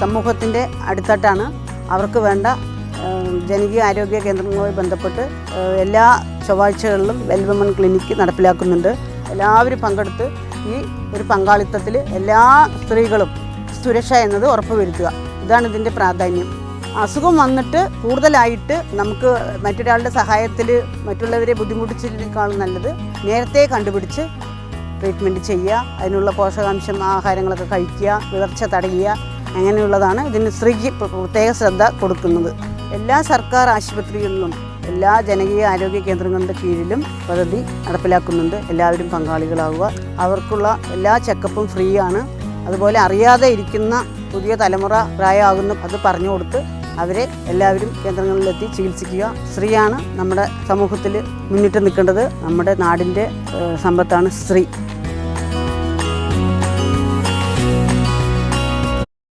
സമൂഹത്തിന്റെ അടിത്തട്ടാണ്. അവർക്ക് വേണ്ട ജനകീയ ആരോഗ്യ കേന്ദ്രങ്ങളുമായി ബന്ധപ്പെട്ട് എല്ലാ ചൊവ്വാഴ്ചകളിലും വെൽവമൺ ക്ലിനിക്ക് നടപ്പിലാക്കുന്നുണ്ട്. എല്ലാവരും പങ്കെടുത്ത് ഈ ഒരു പങ്കാളിത്തത്തിൽ എല്ലാ സ്ത്രീകളും സുരക്ഷ എന്നത് ഉറപ്പുവരുത്തുക. ഇതാണ് ഇതിന്റെ പ്രാധാന്യം. അസുഖം വന്നിട്ട് കൂടുതലായിട്ട് നമുക്ക് മറ്റൊരാളുടെ സഹായത്തിൽ മറ്റുള്ളവരെ ബുദ്ധിമുട്ടിച്ചതിനേക്കാളും നല്ലത് നേരത്തെ കണ്ടുപിടിച്ച് ട്രീറ്റ്മെന്റ് ചെയ്യുക അതിനുള്ള പോഷകാംശം ആഹാരങ്ങളൊക്കെ കഴിക്കുക വിളർച്ച തടയുക അങ്ങനെയുള്ളതാണ് ഇതിന് സ്ത്രീക്ക് പ്ര- പ്രത്യേക ശ്രദ്ധ കൊടുക്കുന്നത്. എല്ലാ സർക്കാർ ആശുപത്രികളിലും എല്ലാ ജനകീയ ആരോഗ്യ കേന്ദ്രങ്ങളുടെ കീഴിലും പദ്ധതി നടപ്പിലാക്കുന്നുണ്ട്. എല്ലാവരും പങ്കാളികളാവുക. അവർക്കുള്ള എല്ലാ ചെക്കപ്പും ഫ്രീ ആണ് അതുപോലെ അറിയാതെ ഇരിക്കുന്ന പുതിയ തലമുറ പ്രായമാകുന്ന അത് പറഞ്ഞു കൊടുത്ത് അവരെ എല്ലാവരും കേന്ദ്രങ്ങളിലെത്തി ചികിത്സിക്കുക. സ്ത്രീയാണ് നമ്മുടെ സമൂഹത്തിൽ മുന്നിട്ട് നിൽക്കേണ്ടത്. നമ്മുടെ നാടിന്റെ സമ്പത്താണ് സ്ത്രീ.